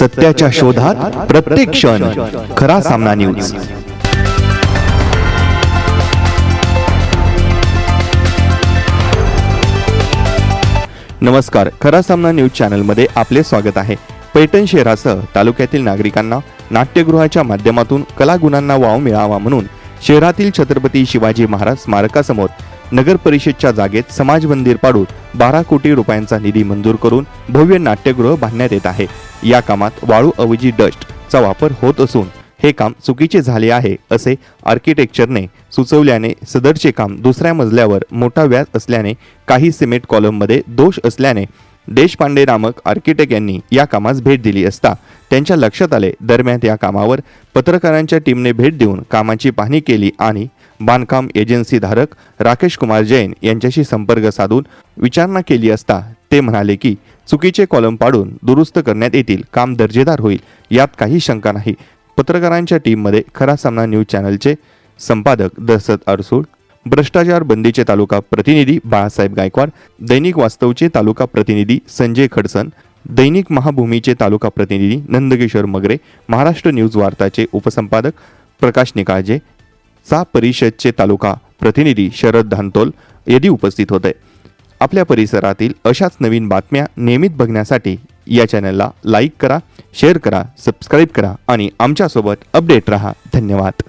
सत्याच्या शोधात प्रत्येक क्षण खरा सामना न्यूज नमस्कार खरा सामना न्यूज चॅनलमध्ये आपले स्वागत आहे. पैठण शहरासह तालुक्यातील नागरिकांना नाट्यगृहाच्या माध्यमातून कलागुणांना वाव मिळावा म्हणून शहरातील छत्रपती शिवाजी महाराज स्मारकासमोर नगर परिषदच्या जागेत समाज मंदिर पाडून बारा कोटी रुपयांचा निधी मंजूर करून भव्य नाट्यगृह बांधण्यात येत आहे. या कामात वाळू ऐवजी डस्ट चा वापर होत असून हे काम चुकीचे झाले आहे असे आर्किटेक्चरने सुचवल्याने सदरचे काम दुसऱ्या मजल्यावर मोठा व्याज असल्याने काही सिमेंट कॉलममध्ये दोष असल्याने देशपांडे नामक आर्किटेक्ट यांनी या कामास भेट दिली असता त्यांच्या लक्षात आले दरम्यान या कामावर पत्रकारांच्या टीमने भेट देऊन कामाची पाहणी केली आणि बांधकाम एजन्सी धारक राकेश कुमार जैन यांच्याशी संपर्क साधून विचारणा केली असता ते म्हणाले की चुकीचे कॉलम पाडून दुरुस्त करण्यात येतील काम दर्जेदार होईल यात काही शंका नाही. पत्रकारांच्या टीममध्ये खरा सामना न्यूज चॅनलचे संपादक दहसत अरसूड भ्रष्टाचार बंदीचे तालुका प्रतिनिधी बाळासाहेब गायकवाड दैनिक वास्तवचे तालुका प्रतिनिधी संजय खडसन दैनिक महाभूमीचे तालुका प्रतिनिधी नंदकिशोर मगरे महाराष्ट्र न्यूज वार्ताचे उपसंपादक प्रकाश निकाळजे चा परिषदचे तालुका प्रतिनिधी शरद धानतोल आदी उपस्थित होते. आपल्या परिसरातील अशाच नवीन बातम्या नियमित बघण्यासाठी या चॅनलला लाईक करा शेअर करा सबस्क्राईब करा आणि आमच्यासोबत अपडेट रहा. धन्यवाद.